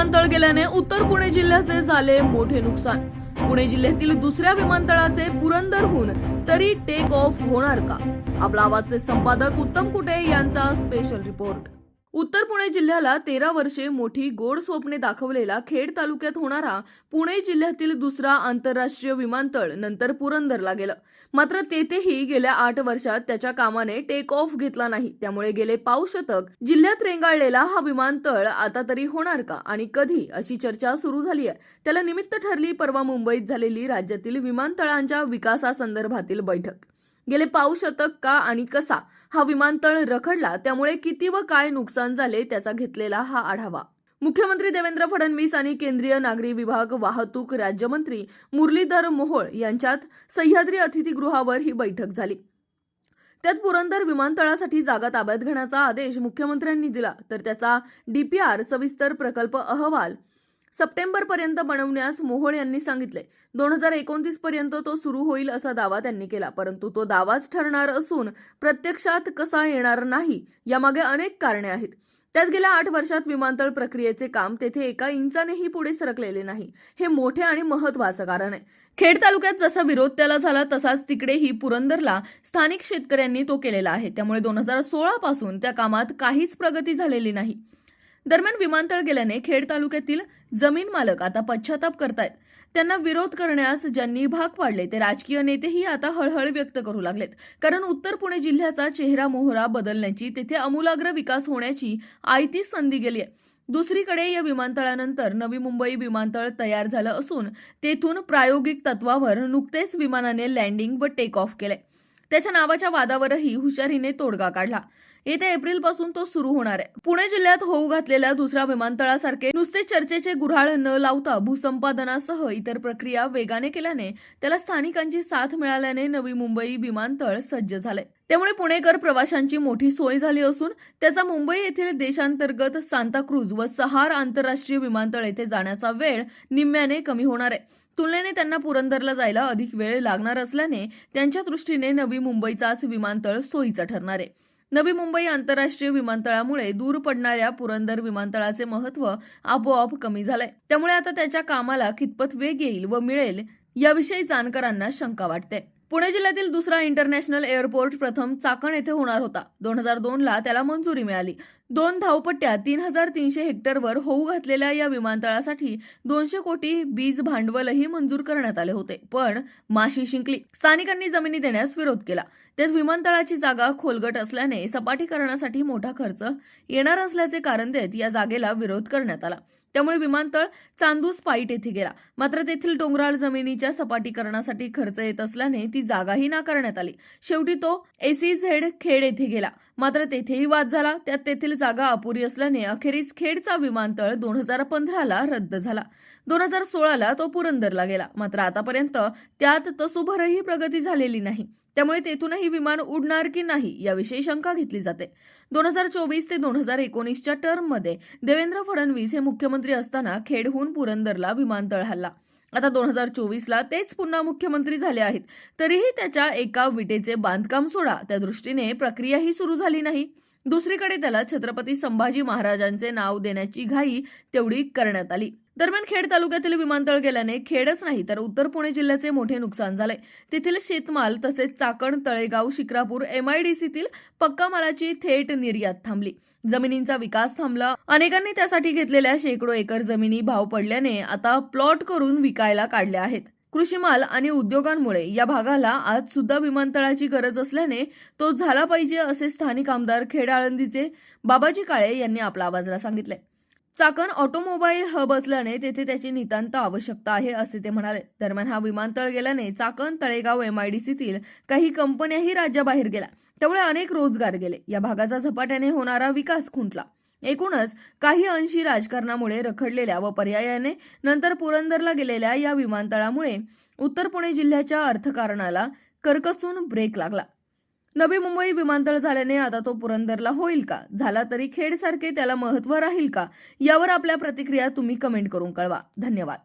विमानतळ गेल्याने उत्तर पुणे जिल्ह्याचे झाले मोठे नुकसान. पुणे जिल्ह्यातील दुसऱ्या विमानतळाचे पुरंदरहून तरी टेक ऑफ होणार का? आपला आवाजचे संपादक उत्तम कुटे यांचा स्पेशल रिपोर्ट उत्तर पुणे जिल्ह्याला तेरा वर्षे मोठी गोड स्वप्ने दाखवलेला खेड तालुक्यात होणारा पुणे जिल्ह्यातील दुसरा आंतरराष्ट्रीय विमानतळ नंतर पुरंदरला गेलं. मात्र तेथेही गेल्या आठ वर्षात त्याच्या कामाने टेक ऑफ घेतला नाही. त्यामुळे गेले पाऊस शतक जिल्ह्यात रेंगाळलेला हा विमानतळ आता तरी होणार का आणि कधी अशी चर्चा सुरू झाली आहे. त्याला निमित्त ठरली परवा मुंबईत झालेली राज्यातील विमानतळांच्या विकासासंदर्भातील बैठक. गेले पाऊ शतक का आणि कसा? हा विमानतळ रखडला त्यामुळे किती व काय नुकसान झाले त्याचा घेतलेला हा आढावा. मुख्यमंत्री देवेंद्र फडणवीस आणि केंद्रीय नागरी विभाग वाहतूक राज्यमंत्री मुरलीधर मोहोळ यांच्यात सह्याद्री अतिथीगृहावर ही बैठक झाली. त्यात पुरंदर विमानतळासाठी जागा ताब्यात घेण्याचा आदेश मुख्यमंत्र्यांनी दिला तर त्याचा डीपीआर सविस्तर प्रकल्प अहवाल सप्टेंबर पर्यंत बनवण्यास मोहोळ यांनी सांगितले. दोन हजार एकोणतीस पर्यंत तो सुरू होईल असा दावा त्यांनी केला. परंतु तो दावाच ठरणार असून प्रत्यक्षात कसा येणार नाही यामागे अनेक कारणे आहेत. त्यात गेल्या आठ वर्षात विमानतळ प्रक्रियेचे काम तेथे एका इंचानेही पुढे सरकलेले नाही. हे मोठे आणि महत्वाचं कारण आहे. खेड तालुक्यात जसा विरोध त्याला झाला तसाच तिकडेही पुरंदरला स्थानिक शेतकऱ्यांनी तो केलेला आहे. त्यामुळे दोन हजार सोळा पासून त्या कामात काहीच प्रगती झालेली नाही. दरम्यान विमानतळ गेल्याने खेड तालुक्यातील जमीन मालक आता पश्चाताप करतायत. त्यांना विरोध करण्यास ज्यांनी भाग पाडले ते राजकीय नेतेही आता हळहळ व्यक्त करू लागलेत. कारण उत्तर पुणे जिल्ह्याचा चेहरा मोहरा बदलण्याची तेथे अमूलाग्र विकास होण्याची आयती संधी गेली आहे दुसरीकडे या विमानतळानंतर नवी मुंबई विमानतळ तयार झालं असून तेथून प्रायोगिक तत्वावर नुकतेच विमानाने लँडिंग व टेक ऑफ केलंय. त्याच्या नावाच्या वादावरही हुशारीने तोडगा काढला. येत्या एप्रिलपासून तो सुरू होणार आहे. पुणे जिल्ह्यात होऊ घातलेल्या दुसऱ्या विमानतळासारखे नुसते चर्चेचे गुऱ्हाळ न लावता भूसंपादनासह इतर प्रक्रिया वेगाने केल्याने त्याला स्थानिकांची साथ मिळाल्याने नवी मुंबई विमानतळ सज्ज झाले त्यामुळे पुणेकर प्रवाशांची मोठी सोय झाली असून त्याचा मुंबई येथील देशांतर्गत सांताक्रूज व सहार आंतरराष्ट्रीय विमानतळ येथे जाण्याचा वेळ निम्म्याने कमी होणार आहे. तुलनेने त्यांना पुरंदरला जायला अधिक वेळ लागणार असल्याने त्यांच्या दृष्टीने नवी मुंबईचाच विमानतळ सोयीचा ठरणार आहे. नवी मुंबई आंतरराष्ट्रीय विमानतळामुळे दूर पडणाऱ्या पुरंदर विमानतळाचे महत्त्व आपोआप कमी झालंय. त्यामुळे आता त्याच्या कामाला कितपत वेग येईल व मिळेल याविषयी जाणकारांना शंका वाटते. पुणे जिल्ह्यातील दुसरा इंटरनॅशनल एअरपोर्ट प्रथम चाकण येथे होणार होता. दोन हजार दोनला त्याला मंजुरी मिळाली. दोन धावपट्ट्या तीन हजार तीनशे हेक्टरवर होऊ घातलेल्या या विमानतळासाठी दोनशे कोटी बीज भांडवलही मंजूर करण्यात आले होते. पण माशी शिंकली. स्थानिकांनी जमिनी देण्यास विरोध केला. त्यात विमानतळाची जागा खोलगट असल्याने सपाटीकरणासाठी मोठा खर्च येणार असल्याचे कारण देत या जागेला विरोध करण्यात आला. त्यामुळे विमानतळ चांदूस पाईट येथे गेला. मात्र तेथील डोंगराळ जमिनीच्या सपाटीकरणासाठी खर्च येत असल्याने ती जागाही नाकारण्यात आली. शेवटी तो एसी झेड खेड येथे गेला. मात्र तेथेही वाद झाला. त्यात तेथील जागा अपुरी असल्याने अखेरीस खेडचा विमानतळ दोन हजार पंधराला रद्द झाला. दोन हजार सोळाला तो पुरंदरला गेला. मात्र आतापर्यंत त्यात तसुभरही प्रगती झालेली नाही. त्यामुळे तेथूनही विमान उडणार की नाही याविषयी शंका घेतली जाते. दोन हजार चोवीस ते दोन हजार एकोणीसच्या टर्ममध्ये देवेंद्र फडणवीस हे मुख्यमंत्री असताना खेडहून पुरंदरला विमानतळ हल्ला. आता दोन हजार चोवीसला तेच पुन्हा मुख्यमंत्री झाले आहेत. तरीही त्याच्या एका विटेचे बांधकाम सोडा त्या दृष्टीने प्रक्रियाही सुरू झाली नाही. दुसरीकडे त्याला छत्रपती संभाजी महाराजांचे नाव देण्याची घाई तेवढी करण्यात आली. दरम्यान खेड तालुक्यातील विमानतळ गेल्याने खेडच नाही तर उत्तर पुणे जिल्ह्याचे मोठे नुकसान झाले. तेथील शेतमाल तसेच चाकण तळेगाव शिक्रापूर एमआयडीसीतील पक्का मालाची थेट निर्यात थांबली. जमिनींचा विकास थांबला. अनेकांनी त्यासाठी घेतलेल्या शेकडो एकर जमिनी भाव पडल्याने आता प्लॉट करून विकायला काढल्या आहेत. कृषी माल आणि उद्योगांमुळे या भागाला आज सुद्धा विमानतळाची गरज असल्याने तो झाला पाहिजे असे स्थानिक आमदार खेड आळंदीचे बाबाजी काळे यांनी आपल्या आवाजाला सांगितले. चाकण ऑटोमोबाईल हब असल्याने तेथे त्याची नितांत आवश्यकता आहे असे ते म्हणाले. दरम्यान हा विमानतळ गेल्याने चाकण तळेगाव एमआयडीसीतील काही कंपन्याही राज्याबाहेर गेल्या. त्यामुळे अनेक रोजगार गेले. या भागाचा झपाट्याने होणारा विकास खुंटला. एकूणच काही अंशी राजकारणामुळे रखडलेल्या व पर्यायाने नंतर पुरंदरला गेलेल्या या विमानतळामुळे उत्तर पुणे जिल्ह्याच्या अर्थकारणाला करकचून ब्रेक लागला. नवी मुंबई विमानतळ झाल्याने आता तो पुरंदरला होईल का? झाला तरी खेडसारखे त्याला महत्त्व राहील का? यावर आपल्या प्रतिक्रिया तुम्ही कमेंट करून कळवा. धन्यवाद.